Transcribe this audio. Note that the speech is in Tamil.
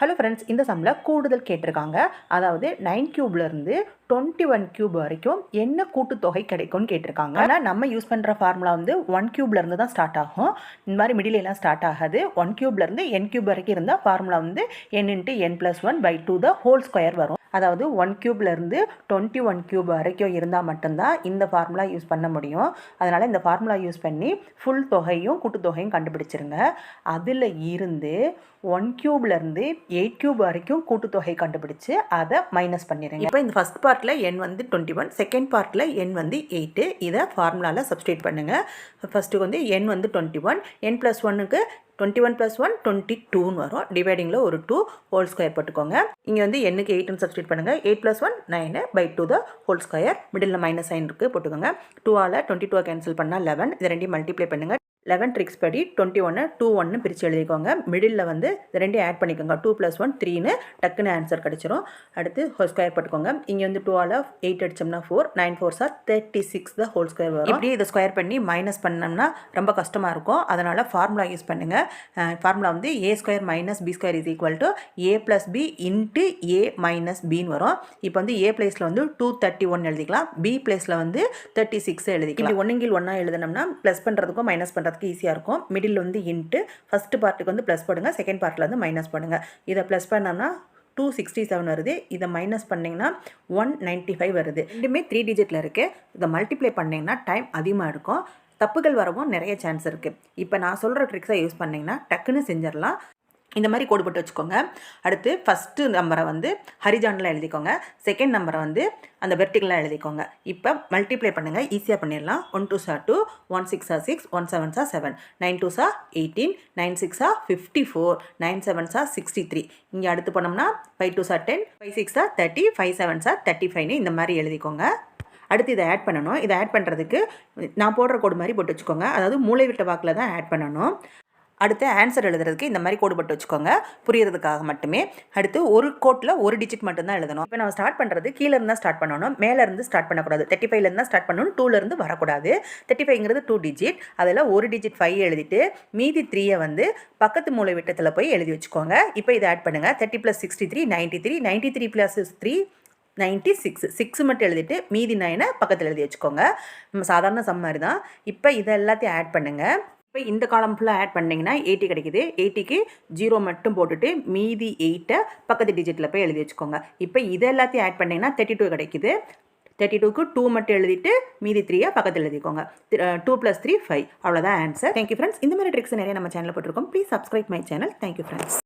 ஹலோ ஃப்ரெண்ட்ஸ் இந்த சம்மில் கூடுதல் கேட்டிருக்காங்க. அதாவது நைன் க்யூப்லேருந்து டுவெண்ட்டி ஒன் கியூப் வரைக்கும் என்ன கூட்டுத்தொகை கிடைக்கும்னு கேட்டிருக்காங்க. ஆனால் நம்ம யூஸ் பண்ணுற ஃபார்முலா வந்து ஒன் க்யூப்லேருந்து தான் ஸ்டார்ட் ஆகும். இந்த மாதிரி middle எல்லாம் ஸ்டார்ட் ஆகாது. ஒன் க்யூப்லேருந்து என் கியூப் வரைக்கும் இருந்தால் ஃபார்முலா வந்து n into n plus one by two the whole square வரும். அதாவது ஒன் க்யூப்லேருந்து டுவெண்ட்டி ஒன் கியூப் வரைக்கும் இருந்தால் மட்டும்தான் இந்த ஃபார்முலா யூஸ் பண்ண முடியும். அதனால் இந்த ஃபார்முலா யூஸ் பண்ணி ஃபுல் தொகையும் கூட்டுத்தொகையும் கண்டுபிடிச்சிருங்க. அதில் இருந்து ஒன் இருந்து எயிட் கியூப் வரைக்கும் கூட்டுத்தொகை கண்டுபிடிச்சு அதை மைனஸ் பண்ணிடுங்க இப்போ இந்த ஃபஸ்ட் பார்ட்டில் என் வந்து டுவெண்ட்டி ஒன் செகண்ட் பார்ட்டில் என் வந்து எயிட்டு இதை ஃபார்முலாவில் சப்ஸ்டியூட் பண்ணுங்கள் ஃபஸ்ட்டு வந்து என் வந்து டுவெண்ட்டி ஒன் என் ப்ளஸ் ஒன்னுக்கு twenty one plus one twenty டூன்னு வரும் டிவைடிங்கில் ஒரு டூ ஹோல் ஸ்கொயர் போட்டுக்கோங்க. இங்கே வந்து எண்ணுக்கு எயிட்னு சப்ஸ்டியூட் பண்ணுங்கள் eight plus one nine by two the whole square middle minus sign இருக்குது போட்டுக்கோங்க. டூவால் டுவெண்ட்டி டூ கேன்சல் பண்ணால் லெவன் இது ரெண்டையும் மல்டிப்ளை பண்ணுங்கள் லெவன் ட்ரிக்ஸ் படி டுவெண்ட்டி ஒன்று டூ ஒன்று பிரித்து எழுதிக்கோங்க. மிடில் வந்து இது ரெண்டையும் ஆட் பண்ணிக்கோங்க. டூ ப்ளஸ் ஒன் த்ரீன்னு டக்குன்னு ஆன்சர் கிடச்சிரும். அடுத்து ஹோல் ஸ்கொயர் போட்டுக்கோங்க. இங்கே வந்து two all eight அடிச்சோம்னா four nine four sir thirty six the whole square வரும். இப்படி இதை ஸ்கொயர் பண்ணி மைனஸ் பண்ணோம்னா ரொம்ப கஷ்டமாக இருக்கும். அதனால் ஃபார்முலா யூஸ் பண்ணுங்கள் ஃபார்முலா வந்து A square minus B square is equal to A plus B into A minus பின்னு வரும். இப்போ வந்து ஏ பிளேஸில் வந்து டூ தேர்ட்டி ஒன் எழுதிக்கலாம் பி பிளேஸில் வந்து தேர்ட்டி சிக்ஸ் எழுதிக்கலாம். இப்படி ஒன்றுங்கில் ஒன்றா எழுதினோம்னா ப்ளஸ் பண்ணுறதுக்கும் மைனஸ் பண்ணுறதுக்கு ஈஸியாக இருக்கும். மிடில் வந்து இன்ட்டு ஃபஸ்ட்டு பார்ட்டுக்கு வந்து ப்ளஸ் போடுங்க. செகண்ட் பார்ட்டில் வந்து மைனஸ் பண்ணுங்க இதை ப்ளஸ் பண்ணோம்னா டூ சிக்ஸ்டி செவன் வருது. இதை மைனஸ் பண்ணிங்கன்னா ஒன் நைன்ட்டி ஃபைவ் வருது. ரெண்டுமே த்ரீ டிஜிட்டில் இருக்குது இதை மல்டிப்ளை பண்ணிங்கன்னா டைம் அதிகமாக இருக்கும். தப்புகள் வரவும் நிறைய சான்ஸ் இருக்குது இப்போ நான் சொல்கிற ட்ரிக்ஸை யூஸ் பண்ணிங்கன்னா டக்குன்னு செஞ்சிடலாம். இந்த மாதிரி கோடு போட்டு வச்சுக்கோங்க. அடுத்து ஃபஸ்ட்டு நம்பரை வந்து ஹரிஜானில் எழுதிக்கோங்க. செகண்ட் நம்பரை வந்து அந்த வெர்டிகலாக எழுதிக்கோங்க. இப்போ மல்டிப்ளை பண்ணுங்கள் ஈஸியாக பண்ணிடலாம். One two sir two one six six one seven sir seven nine two sir eighteen nine சிக்ஸா fifty four nine seven sir sixty three இங்கே அடுத்து போனோம்னா five two sir ten five six thirty five seven sir thirty ஃபைவ்னு இந்த மாதிரி எழுதிக்கோங்க. அடுத்து இதை ஆட் பண்ணணும். இதை ஆட் பண்ணுறதுக்கு நான் போடுற கோடு மாதிரி போட்டு வச்சுக்கோங்க. அதாவது மூளை விட்ட வாக்கில் தான் ஆட் பண்ணணும். அடுத்து ஆன்சர் எழுதுறதுக்கு இந்த மாதிரி கோடு போட்டு வச்சுக்கோங்க. புரியறதுக்காக மட்டுமே. அடுத்து ஒரு கோட்டில் ஒரு டிஜிட் மட்டும்தான் எழுதணும். இப்போ நம்ம ஸ்டார்ட் பண்ணுறது கீழே இருந்தால் ஸ்டார்ட் பண்ணணும் மேலே இருந்து ஸ்டார்ட் பண்ணக்கூடாது. தேர்ட்டி ஃபைவ்லேருந்து ஸ்டார்ட் பண்ணணும் டூலேருந்து வரக்கூடாது. தேர்ட்டி ஃபைவ்ங்கிறது டூ டிஜிட் அதில் ஒரு டிஜிட் ஃபைவ் எழுதிட்டு மீதி த்ரீயை வந்து பக்கத்து மூளை விட்டத்தில் போய் எழுதி வச்சுக்கோங்க. இப்போ இதை ஆட் பண்ணுங்கள் thirty plus sixty three ninety three ninety three plus three ninety six six மட்டும் எழுதிட்டு மீதி நைனை பக்கத்தில் எழுதி வச்சுக்கோங்க. நம்ம சாதாரண சம் மாதிரி தான் இப்போ இதை எல்லாத்தையும் ஆட் பண்ணுங்கள் இப்போ இந்த காலம் ஃபுல்லாக ஆட் பண்ணிங்கன்னா எயிட்டி கிடைக்குது. எயிட்டிக்கு ஜீரோ மட்டும் போட்டுட்டு மீதி எயிட்டை பக்கத்து டிஜிட்டில் போய் எழுதி வச்சுக்கோங்க. இப்போ இதை எல்லாத்தையும் ஆட் பண்ணிங்கன்னா தேர்ட்டி டூ கிடைக்குது. தேர்ட்டி டூக்கு டூ மட்டும் எழுதிட்டு மீதி த்ரீயை பக்கத்தில் எழுதிக்கோங்க. டூ ப்ளஸ் த்ரீ ஃபைவ் அவ்வளோதான் ஆன்சர் தேங்க்யூ ஃப்ரெண்ட்ஸ் இந்த மாதிரி ட்ரிக்ஸ் நிறைய நம்ம சேனலில் போட்டிருக்கோம். Please subscribe my channel thank you friends